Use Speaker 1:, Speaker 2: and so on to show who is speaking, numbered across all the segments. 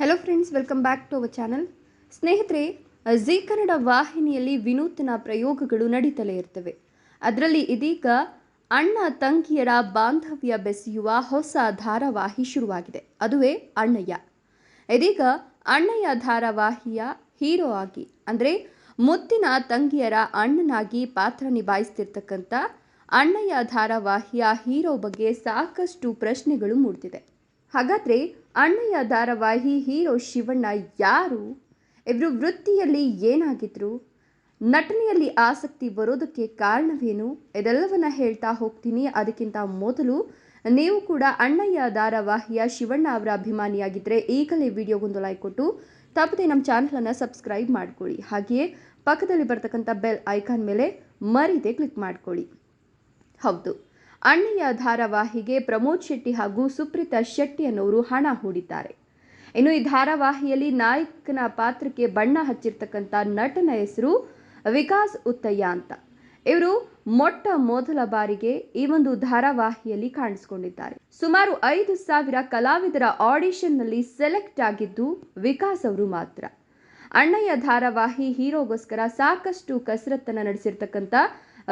Speaker 1: Hello friends welcome back to our channel ಸ್ನೇಹಿತರೆ Zee Kannada ವಾಹಿನಿಯಲ್ಲಿ ವಿನೂತನ ಪ್ರಯೋಗಗಳು ನಡೀತಲೇ ಇರ್ತವೆ. ಅದರಲ್ಲಿ ಇದೀಗ ಅಣ್ಣ ತಂಗಿಯರ ಬಾಂಧವ್ಯ ಬೆಸೆಯುವ ಹೊಸ ಧಾರಾವಾಹಿ ಶುರುವಾಗಿದೆ. ಅದುವೇ ಅಣ್ಣಯ್ಯ. ಇದೀಗ ಅಣ್ಣಯ್ಯ ಧಾರಾವಾಹಿಯ ಹೀರೋ ಆಗಿ, ಅಂದರೆ ಮುತ್ತಿನ ತಂಗಿಯರ ಅಣ್ಣನಾಗಿ ಪಾತ್ರ ನಿಭಾಯಿಸ್ತಿರ್ತಕ್ಕಂಥ ಅಣ್ಣಯ್ಯ ಧಾರಾವಾಹಿಯ ಹೀರೋ ಬಗ್ಗೆ ಸಾಕಷ್ಟು ಪ್ರಶ್ನೆಗಳು ಮೂಡ್ತಿದೆ. ಹಾಗಾದ್ರೆ ಅಣ್ಣಯ್ಯ ಧಾರಾವಾಹಿ ಹೀರೋ ಶಿವಣ್ಣ ಯಾರು? ಇವರು ವೃತ್ತಿಯಲ್ಲಿ ಏನಾಗಿದ್ರು? ನಟನೆಯಲ್ಲಿ ಆಸಕ್ತಿ ಬರೋದಕ್ಕೆ ಕಾರಣವೇನು? ಇದೆಲ್ಲವನ್ನ ಹೇಳ್ತಾ ಹೋಗ್ತೀನಿ. ಅದಕ್ಕಿಂತ ಮೊದಲು ನೀವು ಕೂಡ ಅಣ್ಣಯ್ಯ ಧಾರಾವಾಹಿಯ ಶಿವಣ್ಣ ಅವರ ಅಭಿಮಾನಿಯಾಗಿದ್ದರೆ ಈಗಲೇ ವಿಡಿಯೋಗೊಂದು ಲೈಕ್ ಕೊಟ್ಟು, ತಪ್ಪದೆ ನಮ್ಮ ಚಾನಲನ್ನು ಸಬ್ಸ್ಕ್ರೈಬ್ ಮಾಡ್ಕೊಳ್ಳಿ. ಹಾಗೆಯೇ ಪಕ್ಕದಲ್ಲಿ ಬರ್ತಕ್ಕಂಥ ಬೆಲ್ ಐಕಾನ್ ಮೇಲೆ ಮರಿದೆ ಕ್ಲಿಕ್ ಮಾಡ್ಕೊಳ್ಳಿ. ಹೌದು. ಅಣ್ಣಯ್ಯ ಧಾರಾವಾಹಿಗೆ ಪ್ರಮೋದ್ ಶೆಟ್ಟಿ ಹಾಗೂ ಸುಪ್ರೀತಾ ಶೆಟ್ಟಿ ಅನ್ನೋರು ಹಣ ಹೂಡಿದ್ದಾರೆ. ಇನ್ನು ಈ ಧಾರಾವಾಹಿಯಲ್ಲಿ ನಾಯಕನ ಪಾತ್ರಕ್ಕೆ ಬಣ್ಣ ಹಚ್ಚಿರ್ತಕ್ಕಂಥ ನಟನ ಹೆಸರು ವಿಕಾಸ್ ಉತ್ತಯ್ಯ ಅಂತ. ಇವರು ಮೊಟ್ಟ ಮೊದಲ ಬಾರಿಗೆ ಈ ಒಂದು ಧಾರಾವಾಹಿಯಲ್ಲಿ ಕಾಣಿಸಿಕೊಂಡಿದ್ದಾರೆ. ಸುಮಾರು ಐದು ಸಾವಿರ ಕಲಾವಿದರ ಆಡಿಷನ್ನಲ್ಲಿ ಸೆಲೆಕ್ಟ್ ಆಗಿದ್ದು ವಿಕಾಸ್ ಅವರು ಮಾತ್ರ. ಅಣ್ಣಯ್ಯ ಧಾರಾವಾಹಿ ಹೀರೋಗೋಸ್ಕರ ಸಾಕಷ್ಟು ಕಸರತ್ತನ್ನು ನಡೆಸಿರ್ತಕ್ಕಂಥ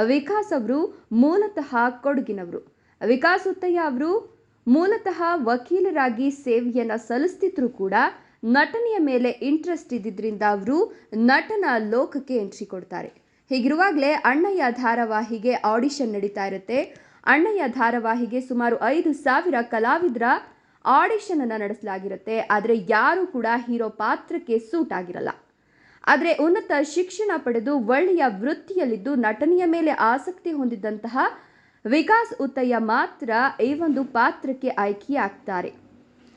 Speaker 1: ವಿಕಾಸ್ ಅವರು ಮೂಲತಃ ಕೊಡಗಿನವರು. ವಿಕಾಸ್ ಉತ್ತಯ್ಯ ಅವರು ಮೂಲತಃ ವಕೀಲರಾಗಿ ಸೇವೆಯನ್ನು ಸಲ್ಲಿಸ್ತಿದ್ರು ಕೂಡ ನಟನೆಯ ಮೇಲೆ ಇಂಟ್ರೆಸ್ಟ್ ಇದ್ದಿದ್ದರಿಂದ ಅವರು ನಟನ ಲೋಕಕ್ಕೆ ಎಂಟ್ರಿ ಕೊಡ್ತಾರೆ. ಹೀಗಿರುವಾಗಲೇ ಅಣ್ಣಯ್ಯ ಧಾರಾವಾಹಿಗೆ ಆಡಿಷನ್ ನಡೀತಾ ಇರುತ್ತೆ. ಅಣ್ಣಯ್ಯ ಧಾರಾವಾಹಿಗೆ ಸುಮಾರು ಐದು ಸಾವಿರ ಕಲಾವಿದರ ಆಡಿಷನನ್ನು ನಡೆಸಲಾಗಿರುತ್ತೆ. ಆದರೆ ಯಾರೂ ಕೂಡ ಹೀರೋ ಪಾತ್ರಕ್ಕೆ ಸೂಟ್ ಆಗಿರಲ್ಲ. ಆದರೆ ಉನ್ನತ ಶಿಕ್ಷಣ ಪಡೆದು ಒಳ್ಳೆಯ ವೃತ್ತಿಯಲ್ಲಿದ್ದು ನಟನೆಯ ಮೇಲೆ ಆಸಕ್ತಿ ಹೊಂದಿದ್ದಂತಹ ವಿಕಾಸ್ ಉತ್ತಯ್ಯ ಮಾತ್ರ ಈ ಒಂದು ಪಾತ್ರಕ್ಕೆ ಆಯ್ಕೆಯಾಗ್ತಾರೆ.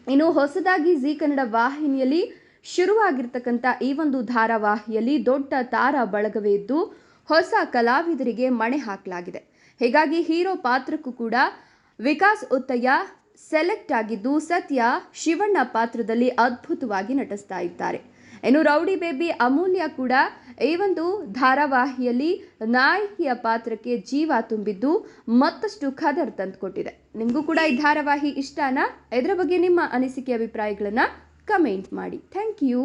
Speaker 1: ಇನ್ನು ಹೊಸದಾಗಿ ಜಿ ಕನ್ನಡ ವಾಹಿನಿಯಲ್ಲಿ ಶುರುವಾಗಿರ್ತಕ್ಕಂಥ ಈ ಒಂದು ಧಾರಾವಾಹಿಯಲ್ಲಿ ದೊಡ್ಡ ತಾರಾ ಬಳಗವೇ ಇದ್ದು ಹೊಸ ಕಲಾವಿದರಿಗೆ ಮಣೆ ಹಾಕಲಾಗಿದೆ. ಹೀಗಾಗಿ ಹೀರೋ ಪಾತ್ರಕ್ಕೂ ಕೂಡ ವಿಕಾಸ್ ಉತ್ತಯ್ಯ ಸೆಲೆಕ್ಟ್ ಆಗಿದ್ದು ಸತ್ಯ ಶಿವಣ್ಣ ಪಾತ್ರದಲ್ಲಿ ಅದ್ಭುತವಾಗಿ ನಟಿಸ್ತಾ ಇದ್ದಾರೆ. ಇನ್ನು ರೌಡಿ ಬೇಬಿ ಅಮೂಲ್ಯ ಕೂಡ ಈ ಒಂದು ಧಾರಾವಾಹಿಯಲ್ಲಿ ನಾಯಕಿಯ ಪಾತ್ರಕ್ಕೆ ಜೀವ ತುಂಬಿದ್ದು ಮತ್ತಷ್ಟು ಖದರ್ ತಂದುಕೊಟ್ಟಿದೆ. ನಿಮಗೂ ಕೂಡ ಈ ಧಾರಾವಾಹಿ ಇಷ್ಟನಾ? ಇದರ ಬಗ್ಗೆ ನಿಮ್ಮ ಅನಿಸಿಕೆ, ಅಭಿಪ್ರಾಯಗಳನ್ನು ಕಮೆಂಟ್ ಮಾಡಿ. Thank you